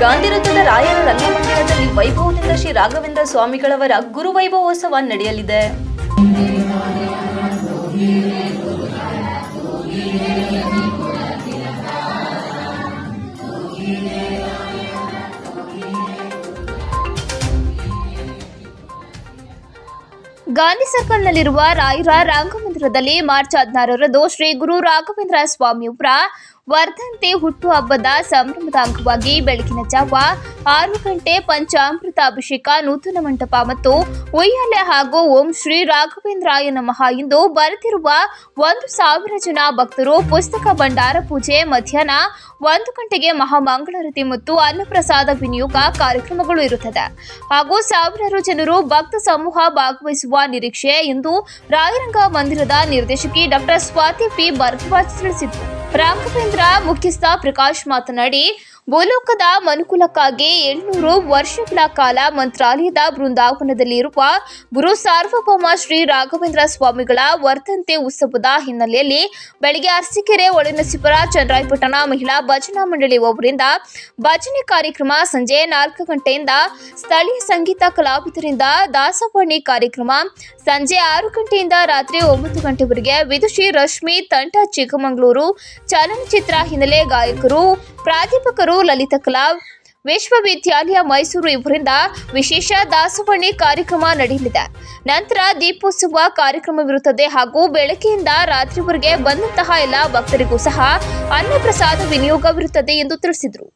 ಗಾಂಧಿ ವೃತ್ತದ ರಾಯರ ರಂಗಮಂದಿರದಲ್ಲಿ ವೈಭವದಿಂದ ಶ್ರೀ ರಾಘವೇಂದ್ರ ಸ್ವಾಮಿಗಳವರ ಗುರುವೈಭವೋತ್ಸವ ನಡೆಯಲಿದೆ. ಗಾಂಧಿ ಸರ್ಕಲ್ನಲ್ಲಿರುವ ರಾಯರ ರಂಗಮಂದಿರದಲ್ಲಿ ಮಾರ್ಚ್ ಹದಿನಾರರಂದು ಶ್ರೀ ಗುರು ರಾಘವೇಂದ್ರ ಸ್ವಾಮಿಯವರ ವರ್ಧಂತಿ ಹುಟ್ಟುಹಬ್ಬದ ಸಂಭ್ರಮದ ಅಂಗವಾಗಿ ಬೆಳಕಿನ ಜಾವ, ಆರು ಗಂಟೆ ಪಂಚಾಮೃತ ಅಭಿಷೇಕ, ನೂತನ ಮಂಟಪ ಮತ್ತು ಉಯ್ಯಾಲೆ ಹಾಗೂ ಓಂ ಶ್ರೀ ರಾಘವೇಂದ್ರಾಯ ನಮಃ ಎಂದು ಬರೆದಿರುವ ಒಂದು ಸಾವಿರ ಜನ ಭಕ್ತರು ಪುಸ್ತಕ ಭಂಡಾರ ಪೂಜೆ ಮಧ್ಯಾಹ್ನ ಒಂದು ಗಂಟೆಗೆ ಮಹಾಮಂಗಳಾರತಿ ಮತ್ತು ಅನ್ನಪ್ರಸಾದ ವಿನಿಯೋಗ ಕಾರ್ಯಕ್ರಮಗಳು ಇರುತ್ತದೆ. ಹಾಗೂ ಸಾವಿರಾರು ಜನರು ಭಕ್ತ ಸಮೂಹ ಭಾಗವಹಿಸುವ ನಿರೀಕ್ಷೆ ಎಂದು ರಾಯರಂಗ ಮಂದಿರದ ನಿರ್ದೇಶಕಿ ಡಾಕ್ಟರ್ ಸ್ವಾತಿ ಪಿ ಭರದ್ವಾಜ್ ತಿಳಿಸಿದರು ರಾಘವೇಂದ್ರ ಮುಖ್ಯಸ್ಥ ಪ್ರಕಾಶ್ ಮಾತನಾಡಿ ಭೂಲೋಕದ ಮನುಕುಲಕ್ಕಾಗಿ ಏಳ್ನೂರು ವರ್ಷಗಳ ಕಾಲ ಮಂತ್ರಾಲಯದ ಬೃಂದಾವನದಲ್ಲಿರುವ ಗುರು ಸಾರ್ವಭೌಮ ಶ್ರೀ ರಾಘವೇಂದ್ರ ಸ್ವಾಮಿಗಳ ವರ್ತಂತೆ ಉತ್ಸವದ ಹಿನ್ನೆಲೆಯಲ್ಲಿ ಬೆಳಗ್ಗೆ ಅರಸೀಕೆರೆ ಒಳನಸಿಪುರ ಚಂದ್ರಾಯಪಟ್ಟಣ ಮಹಿಳಾ ಭಜನಾ ಮಂಡಳಿ ಒಬ್ಬರಿಂದ ಭಜನೆ ಕಾರ್ಯಕ್ರಮ ಸಂಜೆ ನಾಲ್ಕು ಗಂಟೆಯಿಂದ ಸ್ಥಳೀಯ ಸಂಗೀತ ಕಲಾವಿದರಿಂದ ದಾಸವಾಣಿ ಕಾರ್ಯಕ್ರಮ ಸಂಜೆ ಆರು ಗಂಟೆಯಿಂದ ರಾತ್ರಿ ಒಂಬತ್ತು ಗಂಟೆವರೆಗೆ ವಿದುಷಿ ರಶ್ಮಿ ತಂಟ ಚಿಕ್ಕಮಗಳೂರು, ಚಲನಚಿತ್ರ ಹಿನ್ನೆಲೆ ಗಾಯಕರು, ಪ್ರಾಧ್ಯಾಪಕರು ಲಲಿತ ಕಲಾ ವಿಶ್ವವಿದ್ಯಾಲಯ ಮೈಸೂರು ಇವರಿಂದ ವಿಶೇಷ ದಾಸವಾಣಿ ಕಾರ್ಯಕ್ರಮ ನಡೆಯಲಿದೆ. ನಂತರ ದೀಪೋತ್ಸವ ಕಾರ್ಯಕ್ರಮವಿರುತ್ತದೆ ಹಾಗೂ ಬೆಳಗ್ಗೆಯಿಂದ ರಾತ್ರಿವರೆಗೆ ಬಂದಂತಹ ಎಲ್ಲ ಭಕ್ತರಿಗೂ ಸಹ ಅನ್ನಪ್ರಸಾದ ವಿನಿಯೋಗವಿರುತ್ತದೆ ಎಂದು ತಿಳಿಸಿದರು.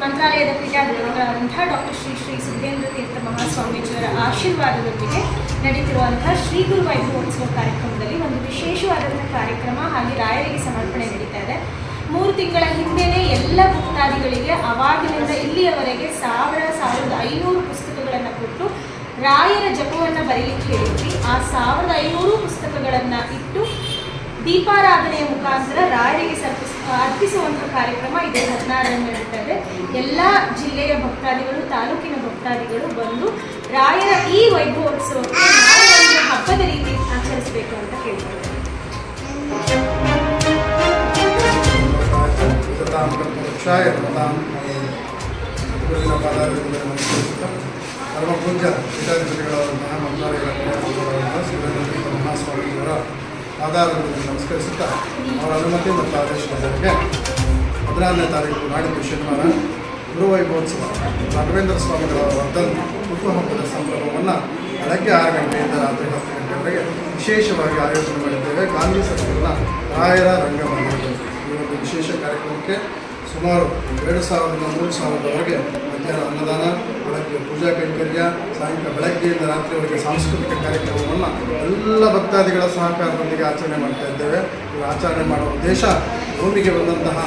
ಮಂತ್ರಾಲಯದ ಪೀಠಾಧಿಪತಿಗಳಾದಂತಹ ಡಾಕ್ಟರ್ ಶ್ರೀ ಶ್ರೀ ಸುಧೇಂದ್ರ ತೀರ್ಥ ಮಹಾಸ್ವಾಮೀಜಿಯವರ ಆಶೀರ್ವಾದದೊಂದಿಗೆ ನಡೀತಿರುವಂತಹ ಶ್ರೀ ಗುರು ವೈಭವೋತ್ಸವ ಕಾರ್ಯಕ್ರಮದಲ್ಲಿ ಒಂದು ವಿಶೇಷವಾದಂತಹ ಕಾರ್ಯಕ್ರಮ ಹಾಗೆ ರಾಯರಿಗೆ ಸಮರ್ಪಣೆ ನಡೀತಾ ಇದೆ. ಮೂರು ತಿಂಗಳ ಹಿಂದೆಯೇ ಎಲ್ಲ ಭಕ್ತಾದಿಗಳಿಗೆ ಅವಾಗಿನಿಂದ ಇಲ್ಲಿಯವರೆಗೆ ಸಾವಿರ, ಸಾವಿರದ ಐನೂರು ಪುಸ್ತಕಗಳನ್ನು ಕೊಟ್ಟು ರಾಯರ ಜಪವನ್ನು ಬರೀಲಿಕ್ಕೆ ಹೇಳಿದ್ವಿ. ಆ ಸಾವಿರದ ಐನೂರು ಪುಸ್ತಕಗಳನ್ನು ಇಟ್ಟು ದೀಪಾರಾಧನೆಯ ಮುಖಾಂತರ ರಾಯರಿಗೆ ಸರ್ಪಿಸ ಅರ್ಪಿಸುವಂಥ ಕಾರ್ಯಕ್ರಮ ಇದು ಹದಿನಾರರಂದು ನಡೀತಾ ಇದೆ. ಎಲ್ಲ ಜಿಲ್ಲೆಯ ಭಕ್ತಾದಿಗಳು, ತಾಲೂಕಿನ ಭಕ್ತಾದಿಗಳು ಬಂದು ರಾಯರ ಈ ವೈಭವೋತ್ಸವಕ್ಕೆ ಕಲ್ಪವೃಕ್ಷಾಯ ಪ್ರಧಾನ ಪೀಠಾಧಿಪತಿಗಳಾದಂತಹ ಮಂತ್ರಾಲಯದ ಪೀಠಾಧಿಪತಿಗಳಾದಂತಹ ಶ್ರೀಧರ ಮಹಾಸ್ವಾಮಿಯವರ ಪಾದಾರವಿಂದ ನಮಸ್ಕರಿಸುತ್ತಾ ಅವರ ಅನುಮತಿ ಮತ್ತು ಆದೇಶದ ಮೇರೆಗೆ ಹದಿನಾರನೇ ತಾರೀಕು ನಾಡಿದ್ದು ಶನಿವಾರ ಗುರುವೈಭೋತ್ಸವ ರಾಘವೇಂದ್ರ ಸ್ವಾಮಿಗಳ ವರ್ಧನ್ ಹುಟ್ಟುಹಬ್ಬದ ಸಂಭ್ರಮವನ್ನು ಬೆಳಗ್ಗೆ ಆರು ಗಂಟೆಯಿಂದ ರಾತ್ರಿ ಹತ್ತು ಗಂಟೆವರೆಗೆ ವಿಶೇಷವಾಗಿ ಆಯೋಜನೆ ಮಾಡಿದ್ದೇವೆ ಗಾಂಧಿ ಸರ್ಕಲ್ನ ರಾಯರ ರಂಗಮಂದಿರದಲ್ಲಿ ಈ ವಿಶೇಷ ಕಾರ್ಯಕ್ರಮಕ್ಕೆ ಸುಮಾರು ಎರಡು ಸಾವಿರದಿಂದ ಮೂರು ಸಾವಿರದವರೆಗೆ ಮಧ್ಯಾಹ್ನ ಅನ್ನದಾನ, ಬೆಳಗ್ಗೆ ಪೂಜಾ ಕೈಂಕರ್ಯ, ಸಾಯಂಕಾಲ ಬೆಳಗ್ಗೆಯಿಂದ ರಾತ್ರಿವರೆಗೆ ಸಾಂಸ್ಕೃತಿಕ ಕಾರ್ಯಕ್ರಮವನ್ನು ಎಲ್ಲ ಭಕ್ತಾದಿಗಳ ಸಹಕಾರದೊಂದಿಗೆ ಆಚರಣೆ ಮಾಡ್ತಾ ಇದ್ದೇವೆ. ಇವರು ಆಚರಣೆ ಮಾಡುವ ಉದ್ದೇಶ ಭೂಮಿಗೆ ಬಂದಂತಹ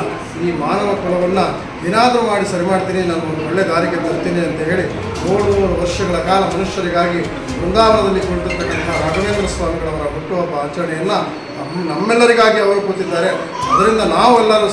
ಈ ಮಾನವ ಕುಲವನ್ನು ಏನಾದರೂ ಮಾಡಿ ಸರಿ ಮಾಡ್ತೀನಿ, ನಾನು ಒಂದು ಒಳ್ಳೆ ದಾರಿಗೆ ತರ್ತೀನಿ ಅಂತ ಹೇಳಿ ಮೂರು ವರ್ಷಗಳ ಕಾಲ ಮನುಷ್ಯರಿಗಾಗಿ ಬೃಂದಾವನದಲ್ಲಿ ಕುಳಿತಿರ್ತಕ್ಕಂಥ ರಾಘವೇಂದ್ರ ಸ್ವಾಮಿಗಳವರ ಹುಟ್ಟುಹಬ್ಬ ಆಚರಣೆಯನ್ನು ನಮ್ಮ ನಮ್ಮೆಲ್ಲರಿಗಾಗಿ ಅವರು ಕೂತಿದ್ದಾರೆ. ಅದರಿಂದ ನಾವೆಲ್ಲರೂ